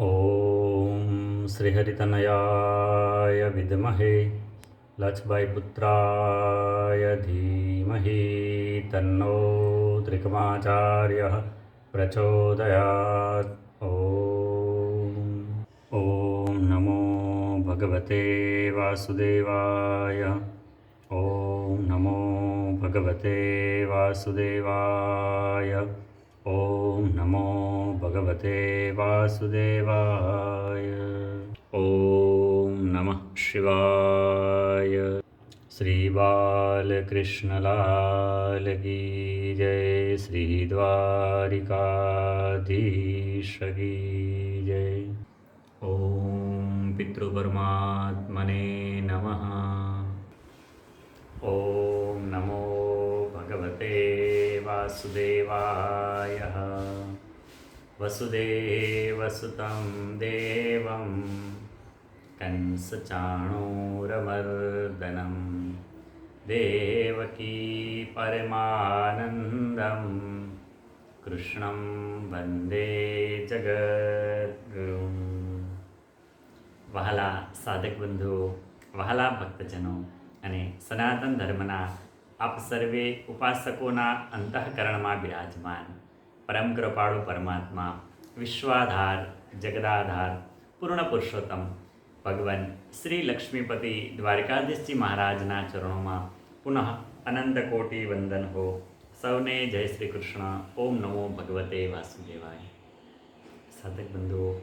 ॐ श्रीहरितनयाय विद्महे लक्ष्मीपुत्राय धीमहि तन्नो त्रिकमाचार्यः प्रचोदयात्। ॐ नमो भगवते वासुदेवाय। ॐ नमो भगवते वासुदेवाय। ॐ नमो भगवते वासुदेवाय। ॐ नमः शिवाय। श्रीबालकृष्णलाल की जय। श्रीद्वारिकाधीश की जय। ॐ पितृपरमात्मने नमः। ॐ नमो भगवते वासुदेवाय वसुदेवसुतं देवं कंसचाणूरमर्दनं देवकी परमानन्दं, कृष्णं वन्दे જગદગુરુ વહાલા સાધક બંધુઓ વહાલા ભક્તજનો અને સનાતન ધર્મના આપ સર્વે ઉપાસકોના અંતઃકરણમાં બિરાજમાન પરમ કૃપાળુ પરમાત્મા, વિશ્વાધાર, જગદાધાર, પૂર્ણ પુરુષોત્તમ, ભગવાન શ્રી લક્ષ્મીપતિ દ્વારકાધીશજી મહારાજના ચરણોમાં પુનઃ અનંત કોટી વંદન હો. સૌને જય શ્રી કૃષ્ણ. ઓમ નમો ભગવતે વાસુદેવાય. સાધક બંધુઓ,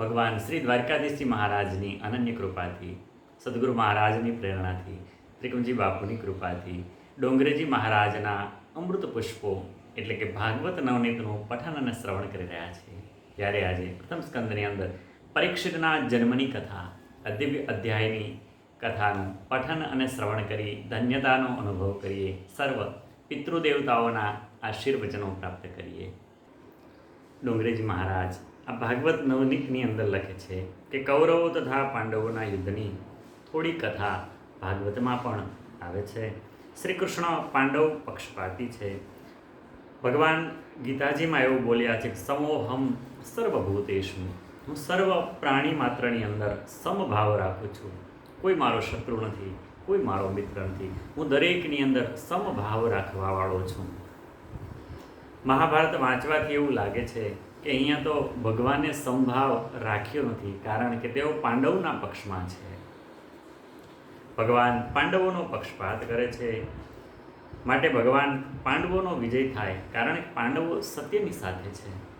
ભગવાન શ્રી દ્વારકાધીશજી મહારાજની અનન્ય કૃપાથી, સદગુરુ મહારાજની પ્રેરણાથી ત્રિકમજી બાપુની કૃપાથી, ડોંગરેજી મહારાજના અમૃત પુષ્પો એટલે કે ભાગવત નવનીતનું પઠન અને શ્રવણ કરી રહ્યા છે ત્યારે આજે પ્રથમ સ્કંદની અંદર પરીક્ષિતના જન્મની કથા દિવ્ય અધ્યાયની કથાનું પઠન અને શ્રવણ કરી ધન્યતાનો અનુભવ કરીએ, સર્વ પિતૃદેવતાઓના આશીર્વચનો પ્રાપ્ત કરીએ. ડુંગરેજી મહારાજ આ ભાગવત નવનીતની અંદર લખે છે કે કૌરવો તથા પાંડવોના યુદ્ધની થોડી કથા ભાગવતમાં પણ આવે છે. શ્રી કૃષ્ણ પાંડવ પક્ષપાતી છે. ભગવાન ગીતાજીમાં એવું બોલ્યા છે સમોહમ સર્વભૂતેશુ. હું સર્વ પ્રાણી માત્રની અંદર સમભાવ રાખું છું. કોઈ મારો શત્રુ નથી, કોઈ મારો મિત્ર નથી. હું દરેકની અંદર સમભાવ રાખવાવાળો છું. મહાભારત વાંચવાથી એવું લાગે છે કે અહીંયા તો ભગવાને સમભાવ રાખ્યો નથી, કારણ કે તેઓ પાંડવના પક્ષમાં છે. ભગવાન પાંડવોનો પક્ષપાત કરે છે માટે ભગવાન પાંડવોનો વિજય થાય, કારણ કે પાંડવો સત્યની સાથે છે.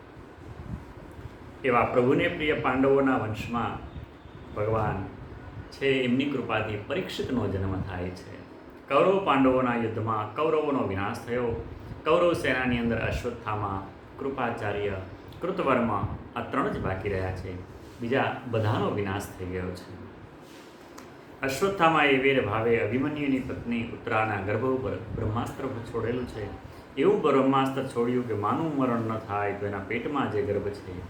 એવા પ્રભુને પ્રિય પાંડવોના વંશમાં ભગવાન છે, એમની કૃપાથી પરીક્ષિતનો જન્મ થાય છે. કૌરવ પાંડવોના યુદ્ધમાં કૌરવોનો વિનાશ થયો. કૌરવ સેનાની અંદર અશ્વત્થામા કૃપાચાર્ય કૃતવર્મા આ ત્રણ જ બાકી રહ્યા છે. બીજા બધાનો વિનાશ થઈ ગયો છે. અશ્વત્થામાએ વીર ભાવે અભિમન્યુની પત્ની ઉત્તરાના ગર્ભ ઉપર બ્રહ્માસ્ત્ર છોડેલું છે. એવું બ્રહ્માસ્ત્ર છોડ્યું કે માનું મરણ ન થાય તો એના પેટમાં જે ગર્ભ છે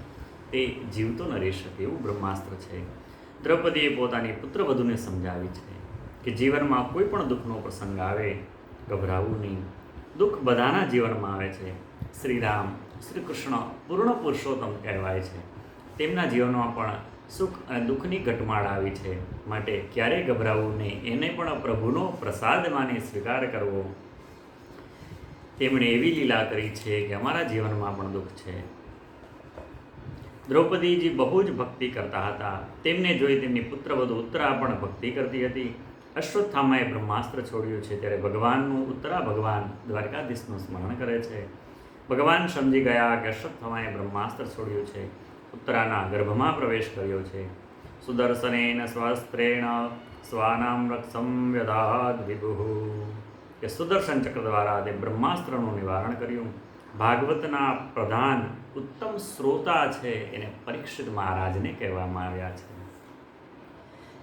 તે જીવતો ન રહી શકે એવું બ્રહ્માસ્ત્ર છે. દ્રૌપદીએ પોતાની પુત્રવધુને સમજાવી છે કે જીવનમાં કોઈ પણ દુઃખનો પ્રસંગ આવે, ગભરાવું નહીં. દુઃખ બધાના જીવનમાં આવે છે. શ્રીરામ શ્રી કૃષ્ણ પૂર્ણ પુરુષોત્તમ કહેવાય છે. તેમના જીવનમાં પણ સુખ અને દુઃખની ઘટમાળ આવી છે માટે ક્યારેય ગભરાવું નહીં. એને પણ પ્રભુનો પ્રસાદ માની સ્વીકાર કરવો. તેમણે એવી લીલા કરી છે કે અમારા જીવનમાં પણ દુઃખ છે. દ્રૌપદીજી બહુ જ ભક્તિ કરતા હતા. તેમને જોઈ તેમની પુત્રવધુ ઉત્તરા પણ ભક્તિ કરતી હતી. અશ્વત્થામાએ બ્રહ્માસ્ત્ર છોડ્યું છે ત્યારે ભગવાનનું ઉત્તરા ભગવાન દ્વારકાધીશનું સ્મરણ કરે છે. ભગવાન સમજી ગયા કે અશ્વત્થામાએ બ્રહ્માસ્ત્ર છોડ્યું છે. ઉત્તરાના ગર્ભમાં પ્રવેશ કર્યો છે. સુદર્શનેન સ્વસ્ત્રેણ સ્વાનામ રક્ષમ વ્યદાદ વિભુ કે સુદર્શન ચક્ર દ્વારા તે બ્રહ્માસ્ત્રનું નિવારણ કર્યું. ભાગવતના પ્રધાન ઉત્તમ શ્રોતા છે એને પરીક્ષિત મહારાજને કહેવામાં આવ્યા છે.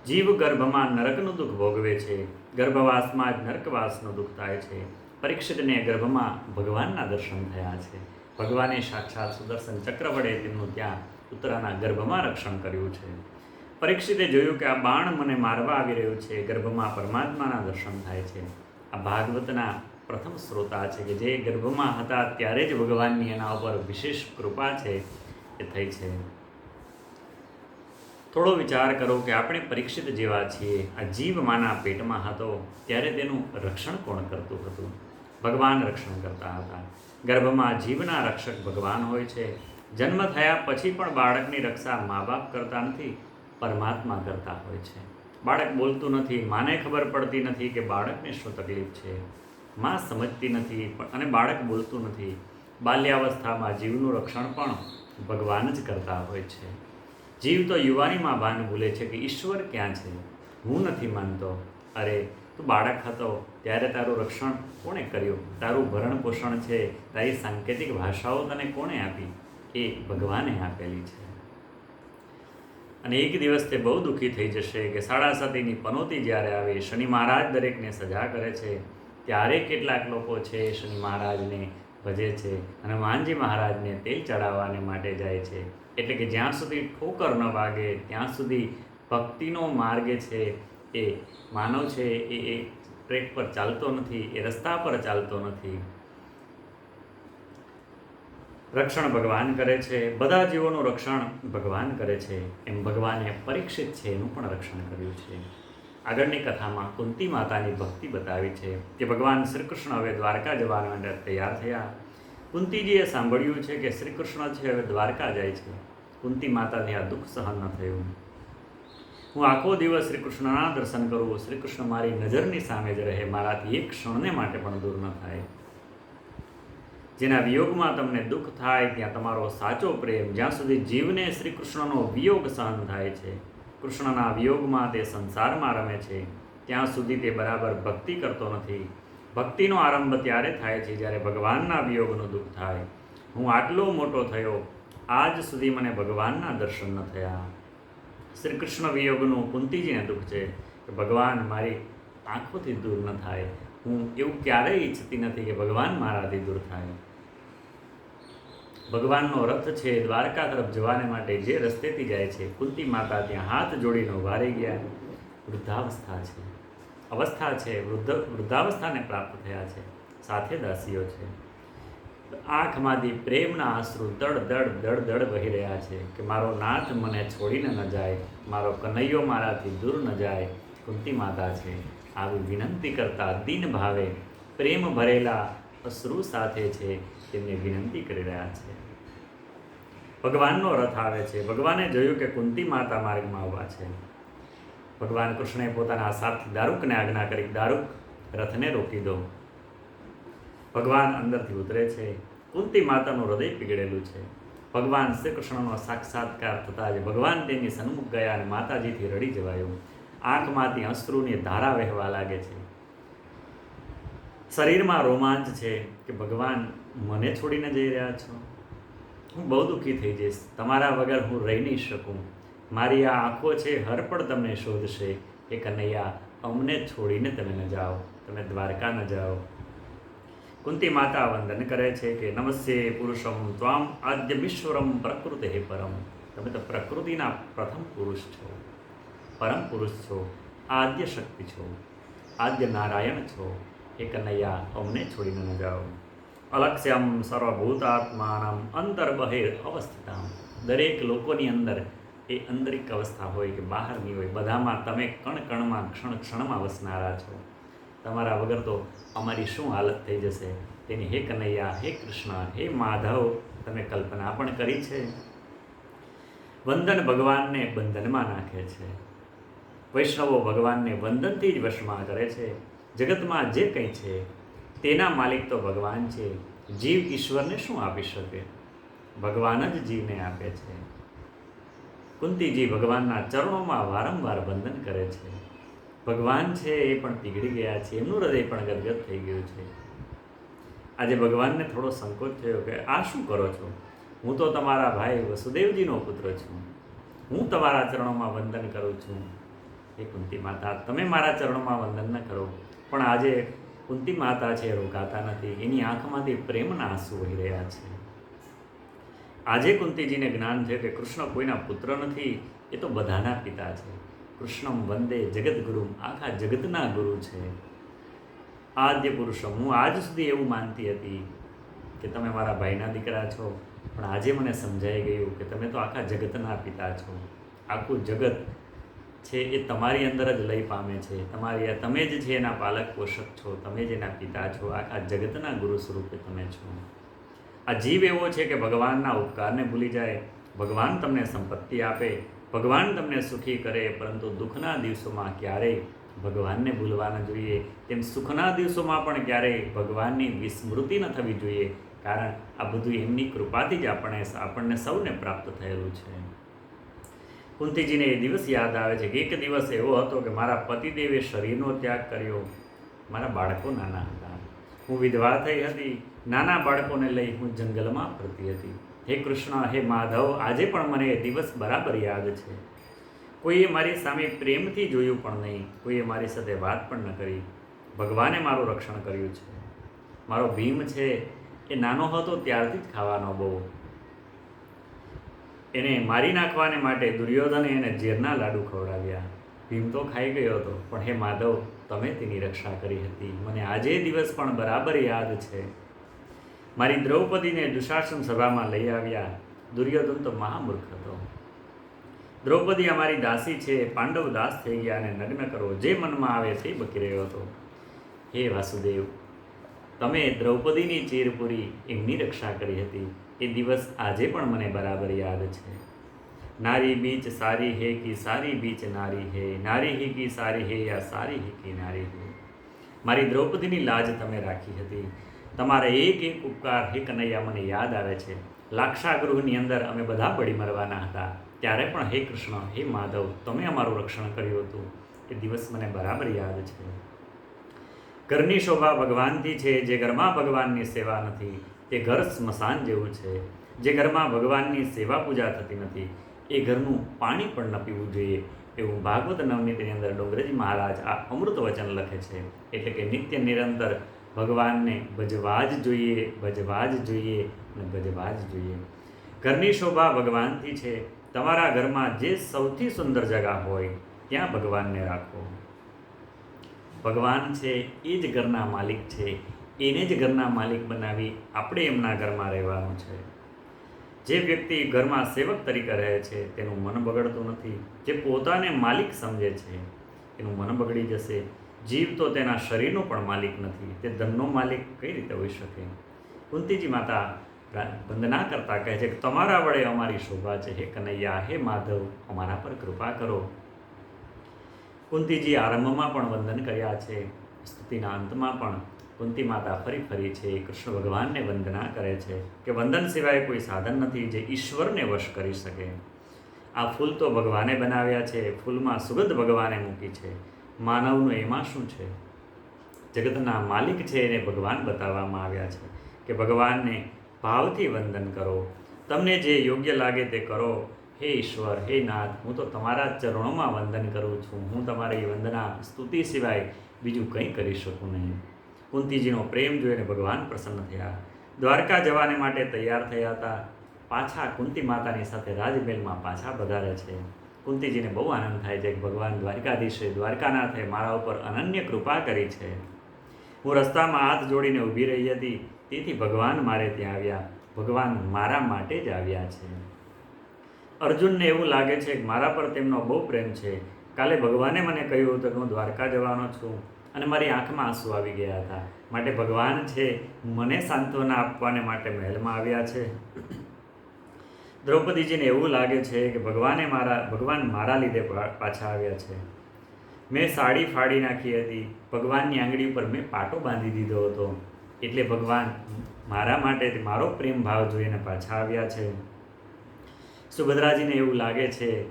જીવ ગર્ભમાં નરકનું દુઃખ ભોગવે છે. ગર્ભવાસમાં જ નરકવાસનું દુઃખ થાય છે. પરીક્ષિતને ગર્ભમાં ભગવાનના દર્શન થયા છે. ભગવાને સાક્ષાત સુદર્શન ચક્ર વડે તેમનું ત્યાં ઉત્તરાના ગર્ભમાં રક્ષણ કર્યું છે. પરીક્ષિતે જોયું કે આ બાણ મને મારવા આવી રહ્યું છે. ગર્ભમાં પરમાત્માના દર્શન થાય છે. આ ભાગવતના પ્રથમ શ્રોતા છે કે જે ગર્ભમાં હતા ત્યારે જ ભગવાનની એના ઉપર વિશેષ કૃપા છે એ થઈ છે. થોડો વિચાર કરો કે આપણે પરીક્ષિત જેવા છીએ. આ જીવ માના પેટમાં હતો ત્યારે તેનું રક્ષણ કોણ કરતું હતું? ભગવાન રક્ષણ કરતા હતા. ગર્ભમાં જીવના રક્ષક ભગવાન હોય છે. જન્મ થયા પછી પણ બાળકની રક્ષા મા બાપ કરતા નથી, પરમાત્મા કરતા હોય છે. બાળક બોલતું નથી, માને ખબર પડતી નથી કે બાળકને શું તકલીફ છે. મા સમજતી નથી અને બાળક બોલતું નથી. બાલ્યાવસ્થામાં જીવનું રક્ષણ પણ ભગવાન જ કરતા હોય છે. જીવ તો યુવાનીમાં ભાન ભૂલે છે કે, ઈશ્વર ક્યાં છે? હું નથી માનતો. અરે, તું બાળક હતો, ત્યારે તારું રક્ષણ કોણે કર્યું? તારું ભરણ પોષણ છે, તારી સાંકેતિક ભાષાઓ તને કોણે આપી? એ ભગવાને આપેલી છે. અને એક દિવસ તે બહુ દુઃખી થઈ જશે કે સાડા સાતીની પનોતી જ્યારે આવે, શનિ મહારાજ દરેકને સજા કરે છે. ત્યારે કેટલાક લોકો છે શનિ મહારાજને ભજે છે અને માનજી મહારાજને તેલ ચડાવવાને માટે જાય છે. એટલે કે જ્યાં સુધી ઠોકર ન વાગે, ત્યાં સુધી ભક્તિનો માર્ગ છે એ માનવ છે એ એ ટ્રેક પર ચાલતો નથી, એ રસ્તા પર ચાલતો નથી. રક્ષણ ભગવાન કરે છે, બધા જીવોનું રક્ષણ ભગવાન કરે છે, એમ ભગવાને પરીક્ષિત છે, એનું પણ રક્ષણ કર્યું છે. આગળની કથામાં કુંતી માતાની ભક્તિ બતાવી છે કે ભગવાન શ્રી કૃષ્ણ હવે દ્વારકા જવા માટે તૈયાર થયા. કુંતીજીએ સાંભળ્યું છે કે શ્રી કૃષ્ણ છે હવે દ્વારકા જાય છે. કુંતી માતાને આ દુઃખ સહન ન થયું. હું આખો દિવસ શ્રી કૃષ્ણના દર્શન કરું શ્રી કૃષ્ણ મારી નજરની સામે જ રહે, મારાથી એક ક્ષણને માટે પણ દૂર ન થાય. જેના વિયોગમાં તમને દુઃખ થાય ત્યાં તમારો સાચો પ્રેમ જ્યાં સુધી જીવને શ્રી કૃષ્ણનો વિયોગ સહન થાય છે. કૃષ્ણના વિયોગમાં તે સંસારમાં રમે છે. ત્યાં સુધી તે બરાબર ભક્તિ કરતો નથી. ભક્તિનો આરંભ ત્યારે થાય છે જ્યારે ભગવાનના વિયોગનું દુઃખ થાય. હું આટલો મોટો થયો, આજ સુધી મને ભગવાનના દર્શન ન થયા. શ્રી કૃષ્ણ વિયોગનું કુંતીજીને દુઃખ છે કે ભગવાન મારી આંખોથી દૂર ન થાય. હું એવું ક્યારેય ઈચ્છતી નથી કે ભગવાન મારાથી દૂર થાય. ભગવાનનો રથ છે દ્વારકા તરફ જવાને માટે જે રસ્તેથી જાય છે, કુંતી માતા ત્યાં હાથ જોડીને વારી ગયા. વૃદ્ધાવસ્થા છે. અવસ્થા છે. વૃદ્ધ, વૃદ્ધાવસ્થાને પ્રાપ્ત થયા છે. સાથે દાસીઓ છે. આંખમાંથી પ્રેમના આંસુ દડ દડ દડ દળ વહી રહ્યા છે કે મારો નાથ મને છોડીને ન જાય, મારો કનૈયો મારાથી દૂર ન જાય. કુંતી માતા છે. આવી વિનંતી કરતા દિન ભાવે પ્રેમ ભરેલા અશ્રુ સાથે છે તેમને વિનંતી કરી રહ્યા છે. ભગવાનનો રથ આવે છે. ભગવાને જોયું કે કુંતી માતા માર્ગમાં આવવા છે. ભગવાન કૃષ્ણએ પોતાના સાથી દારૂકને આજ્ઞા કરી, દારૂક, રથને રોકી દો. ભગવાન અંદરથી ઉતરે છે. કુંતી માતાનું હૃદય પીગળેલું છે. ભગવાન શ્રી કૃષ્ણનો સાક્ષાત્કાર થતાં જ ભગવાન તેની સન્મુખ ગયા અને માતાજીથી રડી જવાયું. આંખમાંથી અશ્રુની ધારા વહેવા લાગે છે. શરીરમાં રોમાંચ છે કે ભગવાન મને છોડીને જઈ રહ્યા છો? હું બહુ દુઃખી થઈ જઈશ. તમારા વગર હું રહી નહીં શકું. મારી આ આંખો છે, હર પણ તમને શોધશે. એ કનૈયા, અમને છોડીને તમે ન જાઓ. તમે દ્વારકા ન જાઓ. કુંતી માતા વંદન કરે છે કે, નમસ્તે પુરુષમ ત્વામ આદ્યમીશ્વરમ પ્રકૃતિ હે પરમ. તમે તો પ્રકૃતિના પ્રથમ પુરુષ છો. પરમ પુરુષ છો. આદ્ય શક્તિ છો. આદ્ય નારાયણ છો. એ કનૈયા, અમને છોડીને ન જાઓ. અલક્ષ્યમ સર્વભૂતાત્માનમ અંતર બહિર અવસ્થિતા દરેક લોકોની અંદર એ આંતરિક અવસ્થા હોય કે બહારની હોય બધામાં તમે કણ કણમાં ક્ષણ ક્ષણમાં વસનારા છો તમારા વગર તો અમારી શું હાલત થઈ જશે તેની હે કનૈયા હે કૃષ્ણ હે માધવ તમે કલ્પના પણ કરી છે વંદન ભગવાનને બંધનમાં નાખે છે વૈષ્ણવો ભગવાનને વંદનથી જ વશમાં કરે છે જગતમાં જે કંઈ છે તેના માલિક તો ભગવાન છે. જીવ ઈશ્વરને શું આપી શકે? ભગવાન જ જીવને આપે છે. કુંતીજી ભગવાનના ચરણોમાં વારંવાર વંદન કરે છે. ભગવાન છે એ પણ પીગળી ગયા છે. એમનું હૃદય પણ ગદગદ થઈ ગયું છે. આજે ભગવાનને થોડો સંકોચ થયો કે, આ શું કરો છો? હું તો તમારા ભાઈ વસુદેવજીનો પુત્ર છું. હું તમારા ચરણોમાં વંદન કરું છું. એ કુંતી માતા, તમે મારા ચરણોમાં વંદન ન કરો. પણ આજે કુંતી માતા છે રોકાતા નથી. એની આંખમાંથી પ્રેમના આંસુ વહી રહ્યા છે. આજે કુંતીજીને જ્ઞાન છે કે કૃષ્ણ કોઈના પુત્ર નથી, એ તો બધાના પિતા છે. કૃષ્ણમ વંદે જગદગુરુ આખા જગતના ગુરુ છે. આદ્ય પુરુષમ હું આજ સુધી એવું માનતી હતી કે તમે મારા ભાઈના દીકરા છો, પણ આજે મને સમજાઈ ગયું કે તમે તો આખા જગતના પિતા છો. આખું જગત છે એ તમારી અંદર જ લઈ પામે છે. તમારી તમે જ છે એના પાલક પોષક છો, તમે જ એના પિતા છો આખા જગતના ગુરુ સ્વરૂપે તમે છો. આ જીવ એવો છે કે ભગવાનના ઉપકારને ભૂલી જાય, ભગવાન તમને સંપત્તિ આપે, ભગવાન તમને સુખી કરે, પરંતુ દુઃખના દિવસોમાં ક્યારેય ભગવાનને ભૂલવા ન જોઈએ. તેમ સુખના દિવસોમાં પણ ક્યારેય ભગવાનની વિસ્મૃતિ ન થવી જોઈએ, કારણ આ બધું એમની કૃપાથી જ આપણે આપણને સૌને પ્રાપ્ત થયેલું છે. કુંતીજીને એ દિવસ યાદ આવે છે કે એક દિવસ એવો હતો કે મારા પતિદેવે શરીરનો ત્યાગ કર્યો. મારા બાળકો નાના હતા. હું વિધવા થઈ હતી. નાના બાળકોને લઈ હું જંગલમાં ફરતી હતી. હે કૃષ્ણ, હે માધવ, આજે પણ મને એ દિવસ બરાબર યાદ છે. કોઈએ મારી સામે પ્રેમથી જોયું પણ નહીં. કોઈએ મારી સાથે વાત પણ ન કરી. ભગવાને મારું રક્ષણ કર્યું છે. મારો ભીમ છે. એ નાનો હતો ત્યારથી જ ખાવાનો બહુ. એને મારી નાખવાને માટે દુર્યોધને એને ઝેરના લાડુ ખવડાવ્યા. ભીમ તો ખાઈ ગયો હતો, પણ હે માધવ, તમે તેની રક્ષા કરી હતી. મને આજે દિવસ પણ બરાબર યાદ છે. મારી દ્રૌપદીને દુશાસન સભામાં લઈ આવ્યા. દુર્યોધન તો મહામૂર્ખ હતો. દ્રૌપદી અમારી દાસી છે, પાંડવ દાસ થઈ ગયા અને નગ્ન કરો, જે મનમાં આવે તે બકી રહ્યો હતો. હે વાસુદેવ, તમે દ્રૌપદીની ચીરપુરી એમની રક્ષા કરી હતી. એ દિવસ આજે પણ મને બરાબર યાદ છે. નારી બીચ સારી હે કી સારી બીચ નારી હે? નારી હી કી સારી હે યા સારી હી કી નારી હે? મારી દ્રૌપદીની લાજ તમે રાખી હતી. તમારા એક એક ઉપકાર હે કનૈયા મને યાદ આવે છે. લાક્ષાગૃહની અંદર અમે બધા બળી મરવાના હતા. ત્યારે પણ હે કૃષ્ણ, હે માધવ, તમે અમારું રક્ષણ કર્યું હતું. એ દિવસ મને બરાબર યાદ છે. ઘરની શોભા ભગવાનથી છે, જે ઘરમાં ભગવાનની સેવા નથી. તે ઘર સ્મશાન જેવું છે. જે ઘરમાં ભગવાનની સેવા પૂજા થતી નથી. એ ઘરનું પાણી પણ ન પીવું જોઈએ. એવું ભાગવત નવનીતિની અંદર ડોંગરેજી મહારાજ આ અમૃત વચન લખે છે. એટલે કે નિત્ય નિરંતર ભગવાનને ભજવા જ જોઈએ, ભજવા જ જોઈએ અને ભજવા જ જોઈએ. ઘરની શોભા ભગવાનથી છે. તમારા ઘરમાં જે સૌથી સુંદર જગા હોય, ત્યાં ભગવાનને રાખો. ભગવાન છે એ જ ઘરના માલિક છે. એને જ ઘરના માલિક બનાવી આપણે એમના ઘરમાં રહેવાનું છે. જે વ્યક્તિ ઘરમાં સેવક તરીકે રહે છે, તેનું મન બગડતું નથી. જે પોતાને માલિક સમજે છે એનું મન બગડી જશે. જીવ તો તેના શરીરનો પણ માલિક નથી. તે ધનનો માલિક કઈ રીતે હોઈ શકે? કુંતીજી માતા વંદના કરતાં કહે છે કે, તમારા વડે અમારી શોભા છે. હે કનૈયા, હે માધવ, અમારા પર કૃપા કરો. કુંતીજી આરંભમાં પણ વંદન કર્યા છે. સ્તુતિના અંતમાં પણ કુંતી માતા ફરી ફરી છે એ કૃષ્ણ ભગવાનને વંદના કરે છે કે વંદન સિવાય કોઈ સાધન નથી જે ઈશ્વરને વશ કરી શકે. આ ફૂલ તો ભગવાને બનાવ્યા છે, ફૂલમાં સુગંધ ભગવાને મૂકી છે. માનવનું એમાં શું છે? જગતના માલિક છે એને ભગવાન બતાવવામાં આવ્યા છે કે ભગવાનને ભાવથી વંદન કરો. તમને જે યોગ્ય લાગે તે કરો. હે ઈશ્વર, હે નાથ, હું તો તમારા ચરણોમાં વંદન કરું છું. હું તમારી વંદના સ્તુતિ સિવાય બીજું કંઈ કરી શકું નહીં. કુંતીજીનો પ્રેમ જોઈને ભગવાન પ્રસન્ન થયા. દ્વારકા જવાને માટે તૈયાર થયા હતા. પાછા કુંતી માતાની સાથે રાજમહેલમાં પાછા પધારે છે. કુંતીજીને બહુ આનંદ થાય છે કે ભગવાન દ્વારકાધીશે દ્વારકાનાથે મારા ઉપર અનન્ય કૃપા કરી છે. હું રસ્તામાં હાથ જોડીને ઊભી રહી હતી. તેથી ભગવાન મારે ત્યાં આવ્યા. ભગવાન મારા માટે જ આવ્યા છે. અર્જુનને એવું લાગે છે કે મારા પર તેમનો બહુ પ્રેમ છે. કાલે ભગવાને મને કહ્યું હતું કે હું દ્વારકા જવાનો છું. અને મારી આંખમાં આંસુ આવી ગયા હતા. માટે ભગવાન છે, મને સાંત્વના આપવાને માટે મહેલમાં આવ્યા છે. દ્રૌપદીજીને એવું લાગે છે કે ભગવાને મારા, ભગવાન મારા લીધે પાછા આવ્યા છે. મેં સાડી ફાડી નાખી હતી. ભગવાનની આંગળી ઉપર મેં પાટો બાંધી દીધો હતો. એટલે ભગવાન મારા માટે મારો પ્રેમ ભાવ જોઈને પાછા આવ્યા છે. સુભદ્રાજીને એવું લાગે છે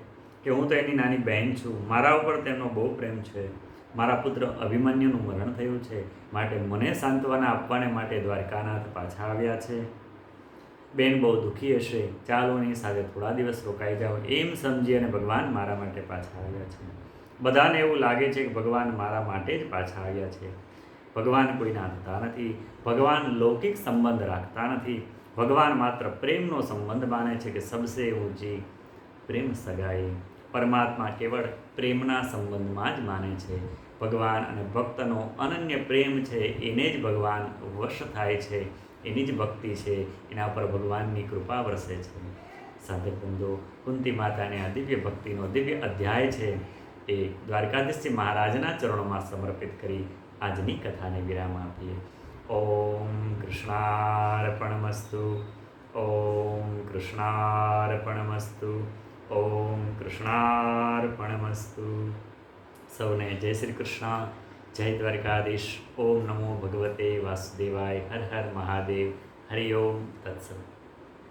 કે હું તો એની નાની બહેન છું. મારા ઉપર તેમનો બહુ પ્રેમ છે. મારા પુત્ર અભિમન્યુનું મરણ થયું છે, માટે મને સાંત્વના આપવાને માટે દ્વારકાનાથ પાછા આવ્યા છે. બેન બહુ દુઃખી હશે, ચાલો એની સાથે થોડા દિવસ રોકાઈ જાઓ, એમ સમજી અને ભગવાન મારા માટે પાછા આવ્યા છે. બધાને એવું લાગે છે કે ભગવાન મારા માટે જ પાછા આવ્યા છે. ભગવાન કોઈના થતા નથી, ભગવાન લૌકિક સંબંધ રાખતા નથી, ભગવાન માત્ર પ્રેમનો સંબંધ માને છે કે સબસે ઊંચી પ્રેમ સગાઈ. પરમાત્મા કેવળ પ્રેમના સંબંધમાં જ માને છે. ભગવાન અને ભક્તનો અનન્ય પ્રેમ છે, એને જ ભગવાન વશ થાય છે, એની જ ભક્તિ છે, એના પર ભગવાનની કૃપા વરસે છે. સાધક બંધો કુંતી માતાને આ દિવ્ય ભક્તિનો દિવ્ય અધ્યાય છે. એ દ્વારકાધીશજી મહારાજના ચરણોમાં સમર્પિત કરી આજની કથાને વિરામ આપીએ. ઓમ કૃષ્ણાર્પણમસ્તુ. ઓમ કૃષ્ણાર્પણમસ્તુ. ઓમ કૃષ્ણાર્પણમસ્તુ. સૌને જય શ્રી કૃષ્ણ. જય દ્વારકાધીશ. ઓમ નમો ભગવતે વાસુદેવાય. હર હર મહાદેવ. હરિ ઓમ તત્સત